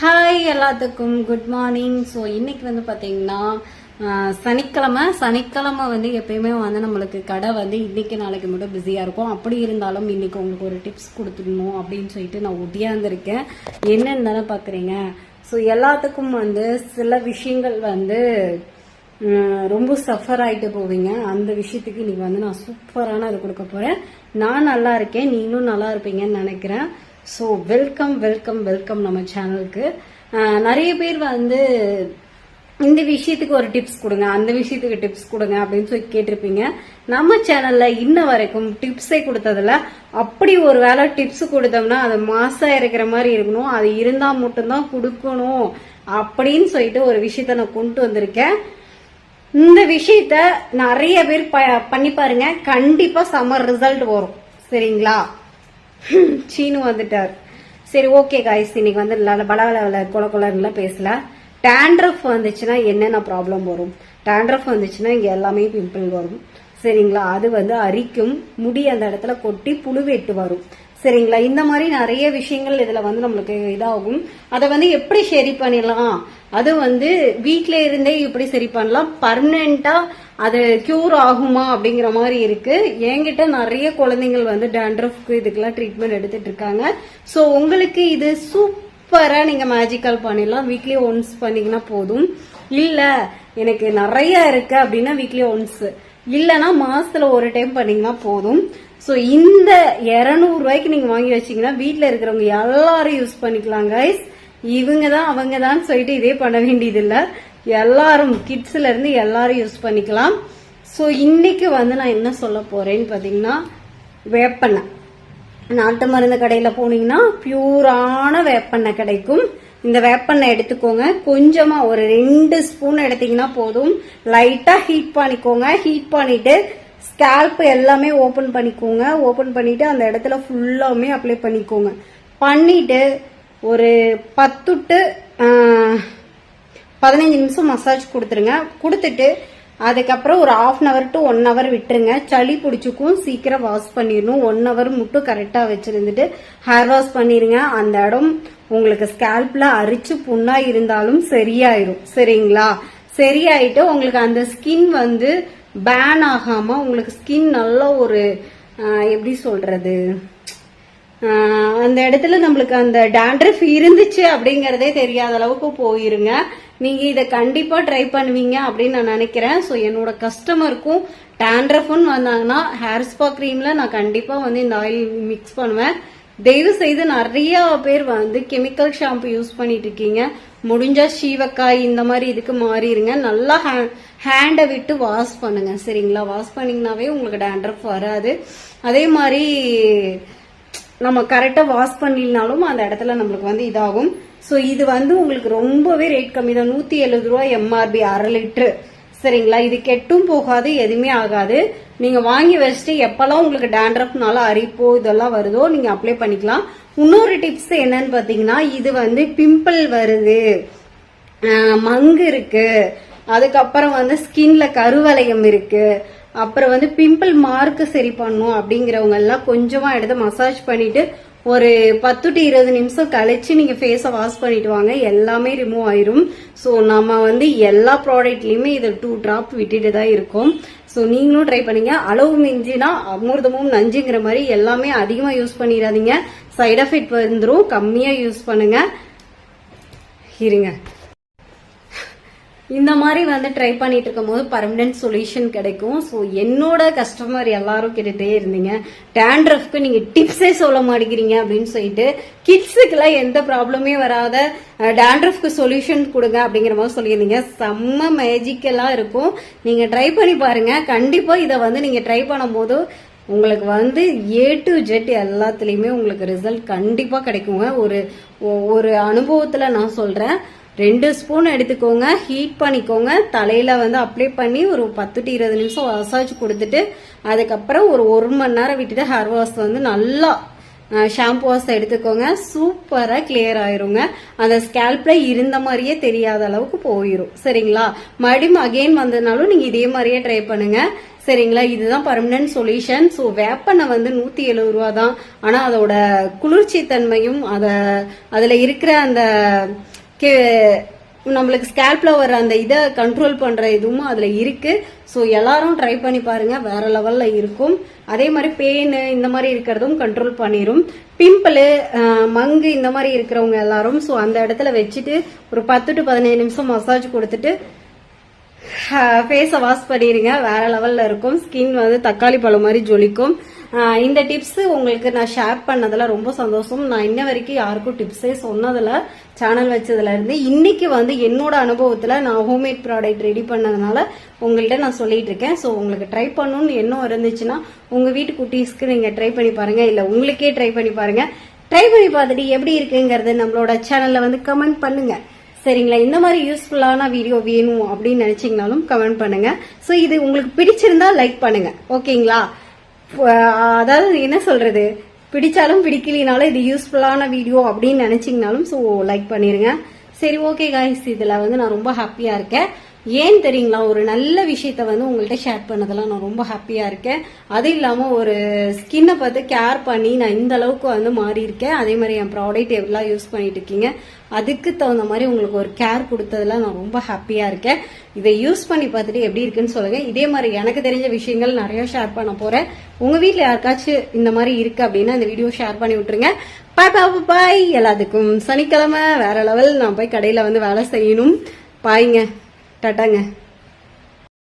Hi எல்லாத்துக்கும் good morning so இன்னைக்கு வந்து பார்த்தீங்கன்னா சனிக்கிழமை. சனிக்கிழமை வந்து எப்பயுமே வந்து நம்மளுக்கு கடை வந்து இன்னைக்கு நாளைக்கு மட்டும் பிஸியாக இருக்கும். அப்படி இருந்தாலும் இன்னைக்கு உங்களுக்கு ஒரு டிப்ஸ் கொடுத்துடணும் அப்படின்னு சொல்லிட்டு நான் ஒட்டியாந்துருக்கேன் என்னன்னு தானே பார்க்குறீங்க ஸோ எல்லாத்துக்கும் வந்து சில விஷயங்கள் வந்து ரொம்ப சஃபர் ஆகிட்டு போவீங்க. அந்த விஷயத்துக்கு இன்னைக்கு வந்து நான் சூப்பரான அது கொடுக்க போகிறேன் நான் நல்லா இருக்கேன். நீங்களும் நல்லா இருப்பீங்கன்னு நினைக்கிறேன். ஸோ வெல்கம் வெல்கம் வெல்கம் நம்ம சேனலுக்கு நிறைய பேர் வந்து இந்த விஷயத்துக்கு ஒரு டிப்ஸ் கொடுங்க அந்த விஷயத்துக்கு டிப்ஸ் கொடுங்க அப்படின்னு சொல்லி கேட்டிருப்பீங்க. நம்ம சேனல்ல இன்ன வரைக்கும் டிப்ஸே கொடுத்ததில்ல அப்படி ஒரு வேளை டிப்ஸ் கொடுத்தோம்னா அது மாசா இருக்கிற மாதிரி இருக்கணும். அது இருந்தா மட்டும்தான் கொடுக்கணும் அப்படின்னு சொல்லிட்டு ஒரு விஷயத்த நான் கொண்டு வந்திருக்கேன். இந்த விஷயத்த நிறைய பேர் ப- பண்ணி பாருங்க. கண்டிப்பா சம்மர் ரிசல்ட் வரும். சரிங்களா? சீனு வந்துட்டார். சரி ஓகே காய்ஸ் இன்னைக்கு வந்து நல்ல பலவல கொல கொலன்லாம் பேசல. டேண்ட்ரஃப் வந்துச்சுன்னா என்னென்ன ப்ராப்ளம் வரும்? டேண்ட்ரஃப் வந்துச்சுன்னா இங்கே எல்லாமே பிம்பிள் வரும். சரிங்களா? அது வந்து அரிக்கும். முடி அந்த இடத்துல கொட்டி புழு வெட்டு வரும். சரிங்களா? இந்த மாதிரி நிறைய விஷயங்கள் இதுல வந்து நம்மளுக்கு இதாகும். அதை வந்து எப்படி சரி பண்ணிடலாம்? அது வந்து வீட்டில இருந்தே இப்படி சரி பண்ணலாம். பர்மனண்டா அது கியூர் ஆகுமா அப்படிங்கிற மாதிரி இருக்கு. என்கிட்ட நிறைய குழந்தைங்கள் வந்து டேண்ட்ரஃப்க்கு இதுக்கெல்லாம் ட்ரீட்மெண்ட் எடுத்துட்டு இருக்காங்க. சோ உங்களுக்கு இது சூப்பரா நீங்க மேஜிக்கல் பண்ணிடலாம். வீக்லி ஒன்ஸ் பண்ணீங்கன்னா போதும். இல்ல எனக்கு நிறைய இருக்கு அப்படின்னா வீக்லி ஒன்ஸ் இல்லைன்னா மாசத்துல ஒரு டைம் பண்ணீங்கன்னா போதும். ஸோ இந்த 200 ரூபாய்க்கு நீங்க வாங்கி வச்சீங்கன்னா வீட்டில் இருக்கிறவங்க எல்லாரும் யூஸ் பண்ணிக்கலாம் கைஸ் இவங்க தான் அவங்க தான் சொல்லிட்டு இதே பண்ண வேண்டியது இல்ல எல்லாரும் கிட்ஸ்ல இருந்து எல்லாரும் யூஸ் பண்ணிக்கலாம். ஸோ இன்னைக்கு வந்து நான் என்ன சொல்ல போறேன்னு பார்த்தீங்கன்னா வேப்பெண்ணெய். நாட்டு மருந்து கடையில போனீங்கன்னா பியூரான வேப்பெண்ணெய் கிடைக்கும். இந்த வேப்பெண்ணெய் எடுத்துக்கோங்க. கொஞ்சமா ஒரு ரெண்டு ஸ்பூன் எடுத்தீங்கன்னா போதும். லைட்டா ஹீட் பண்ணிக்கோங்க. ஹீட் பண்ணிட்டு ஸ்கேல்ப் எல்லாமே ஓபன் பண்ணிக்கோங்க. ஓபன் பண்ணிட்டு அந்த இடத்துல ஃபுல்லாமே அப்ளை பண்ணிக்கோங்க. பண்ணிட்டு ஒரு பத்து டு பதினஞ்சு நிமிஷம் மசாஜ் கொடுத்துருங்க. கொடுத்துட்டு அதுக்கப்புறம் ஒரு half an hour to one hour விட்டுருங்க. சளி பிடிச்சிக்கும் சீக்கிரம் வாஷ் பண்ணிடணும். ஒன் ஹவர் மட்டும் கரெக்டாக வச்சிருந்துட்டு ஹேர் வாஷ் பண்ணிடுங்க அந்த இடம் உங்களுக்கு ஸ்கேல்ப்ல அரிச்சு புண்ணா இருந்தாலும் சரியாயிரும். சரிங்களா? சரியாயிட்டு உங்களுக்கு அந்த ஸ்கின் வந்து பேன் ஆகாம உங்களுக்கு ஸ்கின் நல்ல ஒரு எப்படி சொல்றது? அந்த இடத்துல நம்மளுக்கு அந்த டேண்ட்ரஃப் இருந்துச்சு அப்படிங்கறதே தெரியாத அளவுக்கு போயிருங்க. நீங்க இதை கண்டிப்பா ட்ரை பண்ணுவீங்க அப்படின்னு நான் நினைக்கிறேன். ஸோ என்னோட கஸ்டமருக்கும் டேண்ட்ரஃப்னு வந்தாங்கன்னா ஹேர் ஸ்பா கிரீம்ல நான் கண்டிப்பா வந்து இந்த ஆயில் மிக்ஸ் பண்ணுவேன். தயவு செய்து நிறைய பேர் வந்து கெமிக்கல் ஷாம்பு யூஸ் பண்ணிட்டு இருக்கீங்க. முடிஞ்சா சீவக்காய் இந்த மாதிரி இதுக்கு மாறிடுங்க நல்லா ஹேண்டை விட்டு வாஷ் பண்ணுங்க. சரிங்களா? வாஷ் பண்ணிங்கனாவே உங்களுக்கு டேண்ட்ரஃப் வராது. அதே மாதிரி நம்ம கரெக்டாக வாஷ் பண்ணினாலும் அந்த இடத்துல நம்மளுக்கு வந்து இதாகும். ஸோ இது வந்து உங்களுக்கு ரொம்பவே ரேட் கம்மி தான். நூற்றி எழுபது ரூபா எம்ஆர்பி அரை லிட்டரு. சரிங்களா? இது கெட்டும் போகாது எதுவுமே ஆகாது. நீங்க வாங்கி வச்சுட்டு எப்பெல்லாம் உங்களுக்கு டேண்ட்ரஃப்னால அரிப்போ இதெல்லாம் வருதோ நீங்க அப்ளை பண்ணிக்கலாம். இன்னொரு டிப்ஸ் என்னன்னு பாத்தீங்கன்னா இது வந்து பிம்பிள் வருது. மங்கு இருக்கு. அதுக்கப்புறம் வந்து ஸ்கின்ல கருவளையம் இருக்கு. அப்புறம் வந்து பிம்பிள் மார்க்கு சரி பண்ணும் அப்படிங்கிறவங்க எல்லாம் கொஞ்சமா எடுத்து மசாஜ் பண்ணிட்டு ஒரு பத்து டு இருபது நிமிஷம் கழிச்சு நீங்க ஃபேஸை வாஷ் பண்ணிட்டு வாங்க. எல்லாமே ரிமூவ் ஆயிரும். ஸோ நம்ம வந்து எல்லா ப்ராடக்ட்லயுமே இதை டூ டிராப் விட்டுட்டு தான் இருக்கோம். ஸோ நீங்களும் ட்ரை பண்ணுங்க. அளவு மிஞ்சினா அமிர்தமும் நஞ்சுங்கிற மாதிரி எல்லாமே அதிகமா யூஸ் பண்ணிடாதீங்க. சைட் எஃபெக்ட் வந்துடும் கம்மியா யூஸ் பண்ணுங்க. இருங்க. இந்த மாதிரி வந்து ட்ரை பண்ணிட்டு இருக்கும்போது பர்மனன்ட் சொல்யூஷன் கிடைக்கும். ஸோ என்னோட கஸ்டமர் எல்லாரும் கேட்டுட்டே இருந்தீங்க. டேண்ட்ரஃப்க்கு நீங்க டிப்ஸே சொல்ல மாட்டேங்கிறீங்க அப்படின்னு சொல்லிட்டு கிட்ஸுக்கெல்லாம் எந்த ப்ராப்ளமே வராத டேண்ட்ரஃப்க்கு சொல்யூஷன் கொடுங்க அப்படிங்கிற மாதிரி சொல்லியிருந்தீங்க. செம்ம மேஜிக்கலா இருக்கும். நீங்க ட்ரை பண்ணி பாருங்க. கண்டிப்பா இதை வந்து நீங்க ட்ரை பண்ணும்போது உங்களுக்கு வந்து ஏ டு ஜெட் எல்லாத்துலேயுமே உங்களுக்கு ரிசல்ட் கண்டிப்பாக கிடைக்குங்க. ஒரு ஒ- ஒரு அனுபவத்தில் நான் சொல்கிறேன் ரெண்டு ஸ்பூன் எடுத்துக்கோங்க ஹீட் பண்ணிக்கோங்க. தலையில் வந்து அப்ளை பண்ணி ஒரு பத்து டு இருபது நிமிஷம் மசாஜ் கொடுத்துட்டு அதுக்கப்புறம் ஒரு ஒரு மணி நேரம் விட்டுட்டு ஹேர் வாஷ் வந்து நல்லா ஷாம்பு வாஷ் எடுத்துக்கோங்க. சூப்பராக கிளியர் ஆயிருங்க. அந்த ஸ்கேல்ப்ல இருந்த மாதிரியே தெரியாத அளவுக்கு போயிடும் சரிங்களா? மறுபடியும் அகைன் வந்ததுனாலும் நீங்கள் இதே மாதிரியே ட்ரை பண்ணுங்க. சரிங்களா? இதுதான் பர்மனன்ட் சொல்யூஷன் ஸோ வேப்பெண்ணெய் வந்து நூத்தி எழுபது ரூபா தான். ஆனா அதோட குளிர்ச்சி தன்மையும் அத அதுல இருக்கிற அந்த கே- நம்மளுக்கு ஸ்கேல்ப்ல வர அந்த இதை கண்ட்ரோல் பண்ற இதுவும் அதுல இருக்கு. ஸோ எல்லாரும் ட்ரை பண்ணி பாருங்க. வேற லெவல்ல இருக்கும். அதே மாதிரி பெயின் இந்த மாதிரி இருக்கிறதும் கண்ட்ரோல் பண்ணிரும். பிம்பிள் மங்கு இந்த மாதிரி இருக்கிறவங்க எல்லாரும் ஸோ அந்த இடத்துல வச்சுட்டு ஒரு பத்து டு பதினேழு நிமிஷம் மசாஜ் கொடுத்துட்டு ஃபேஸை வாஷ் பண்ணிடுங்க வேற லெவல்ல இருக்கும். ஸ்கின் வந்து தக்காளி பழம் மாதிரி ஜொலிக்கும். இந்த டிப்ஸ் உங்களுக்கு நான் ஷேர் பண்ணதுல ரொம்ப சந்தோஷம். நான் இன்ன வரைக்கும் யாருக்கும் டிப்ஸே சொன்னதில் சேனல் வச்சதுல இருந்து இன்னைக்கு வந்து என்னோட அனுபவத்துல நான் ஹோம்மேட் ப்ராடக்ட் ரெடி பண்ணதுனால உங்கள்கிட்ட நான் சொல்லிட்டு இருக்கேன். ஸோ உங்களுக்கு ட்ரை பண்ணணும்னு எண்ணம் இருந்துச்சுன்னா உங்க வீட்டு குட்டீஸ்க்கு நீங்க ட்ரை பண்ணி பாருங்க. இல்ல உங்களுக்கே ட்ரை பண்ணி பாருங்க. ட்ரை பண்ணி பார்த்துட்டு எப்படி இருக்குங்கிறது நம்மளோட சேனல்ல வந்து கமெண்ட் பண்ணுங்க. சரிங்களா? இந்த மாதிரி யூஸ்ஃபுல்லான வீடியோ வேணும் அப்படின்னு நினைச்சீங்கனாலும் கமெண்ட் பண்ணுங்க. ஸோ இது உங்களுக்கு பிடிச்சிருந்தா லைக் பண்ணுங்க. ஓகேங்களா அதாவது என்ன சொல்றது? பிடிச்சாலும் பிடிக்கலினாலும் இது யூஸ்ஃபுல்லான வீடியோ அப்படின்னு நினைச்சிங்கனாலும் ஸோ லைக் பண்ணிருங்க. சரி ஓகே காய்ஸ் இதில் வந்து நான் ரொம்ப ஹாப்பியாக இருக்கேன். ஏன் தெரியுங்களா? ஒரு நல்ல விஷயத்த வந்து உங்கள்கிட்ட ஷேர் பண்ணதெல்லாம் நான் ரொம்ப ஹாப்பியா இருக்கேன். அது இல்லாம ஒரு ஸ்கின்னை பார்த்து கேர் பண்ணி நான் இந்த அளவுக்கு வந்து மாறி இருக்கேன். அதே மாதிரி என் ப்ராடக்ட் எவ்வளோ யூஸ் பண்ணிட்டு இருக்கீங்க. அதுக்கு தகுந்த மாதிரி உங்களுக்கு ஒரு கேர் கொடுத்ததெல்லாம் நான் ரொம்ப ஹாப்பியா இருக்கேன். இதை யூஸ் பண்ணி பார்த்துட்டு எப்படி இருக்குன்னு சொல்லுங்க. இதே மாதிரி எனக்கு தெரிஞ்ச விஷயங்கள் நிறைய ஷேர் பண்ண போறேன். உங்க வீட்டில் யாருக்காச்சும் இந்த மாதிரி இருக்கு அப்படின்னா இந்த வீடியோ ஷேர் பண்ணி விட்டுருங்க. பாய் பாப்பா பாய் எல்லாத்துக்கும் சனிக்கிழமை வேற லெவல் நான் போய் கடையில வந்து வேலை செய்யணும். பாய்ங்க டாட்டாங்க